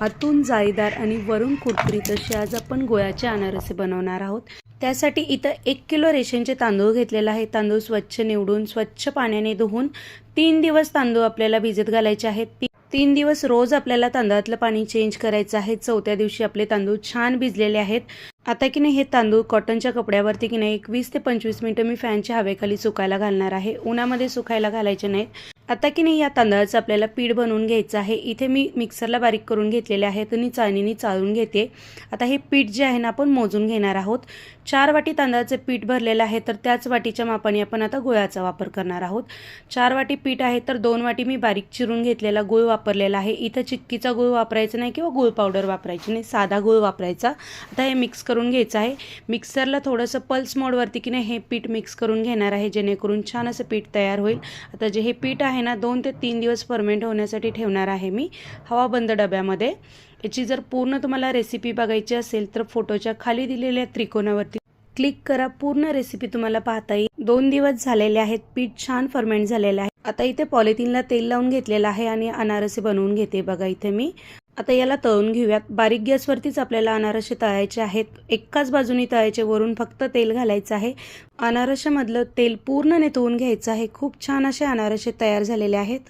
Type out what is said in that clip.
आतून जाळीदार आणि वरून कुरकुरीत असे आज आपण गोळ्याचे अनारसे बनवणार आहोत. त्यासाठी इथं एक किलो रेशनचे तांदूळ घेतलेला आहे तांदूळ स्वच्छ निवडून स्वच्छ पाण्याने धुवून तीन दिवस तांदूळ आपल्याला भिजत घालायचे आहेत. तीन दिवस रोज आपल्याला तांदळातलं पाणी चेंज करायचं आहे. चौथ्या दिवशी आपले तांदूळ छान भिजलेले आहेत. आता की नाही हे तांदूळ कॉटनच्या कपड्यावरती की नाही एक वीस ते पंचवीस मिनटं मी फॅनच्या हवेखाली सुकायला घालणार आहे. उन्हामध्ये सुकायला घालायचे नाहीत. आता की नाही या तांदळाचं आपल्याला पीठ बनवून घ्यायचं आहे. इथे मी मिक्सरला बारीक करून घेतलेले आहे. आणि चाळणीने चाळून घेते. आता हे पीठ जे आहे ना आपण मोजून घेणार आहोत. चार वाटी तांदळाचं पीठ भरलेलं आहे तर त्याच वाटीच्या मापाने आपण आता गुळाचा वापर करणार आहोत. चार वाटी पीठ आहे तर दोन वाटी मी बारीक चिरून घेतलेला गुळ वापरलेला आहे. इथं चिक्कीचा गुळ वापरायचा नाही किंवा गुळ पावडर वापरायची नाही साधा गुळ वापरायचा. आता हे मिक्स करून घ्यायचं आहे. मिक्सरला थोडंसं पल्स मोडवरती की नाही हे पीठ मिक्स करून घेणार आहे जेणेकरून छान असं पीठ तयार होईल. आता जे हे पीठ आहे ना दोन ते तीन दिवस फर्मेंट होण्यासाठी ठेवणार आहे मी हवा बंद डब्यामध्ये. याची जर पूर्ण तुम्हाला रेसिपी बघायची असेल तर फोटोच्या खाली दिलेल्या त्रिकोणावरती क्लिक करा. पूर्ण रेसिपी तुम्हाला पाहता येईल. दोन दिवस झालेले आहेत पीठ छान फर्मेंट झालेले आहे. आता इथे पॉलिथिनला तेल लावून घेतलेलं आहे आणि अनारसे बनवून घेते बघा इथे मी. आता याला तळून घेऊयात. बारीक गॅसवरतीच आपल्याला अनारसे तळायचे आहेत. एकाच बाजूनी तळायचे वरून फक्त तेल घालायचं आहे. अनारशामधलं तेल पूर्णने तळून घ्यायचं आहे. खूप छान असे अनारसे तयार झालेले आहेत.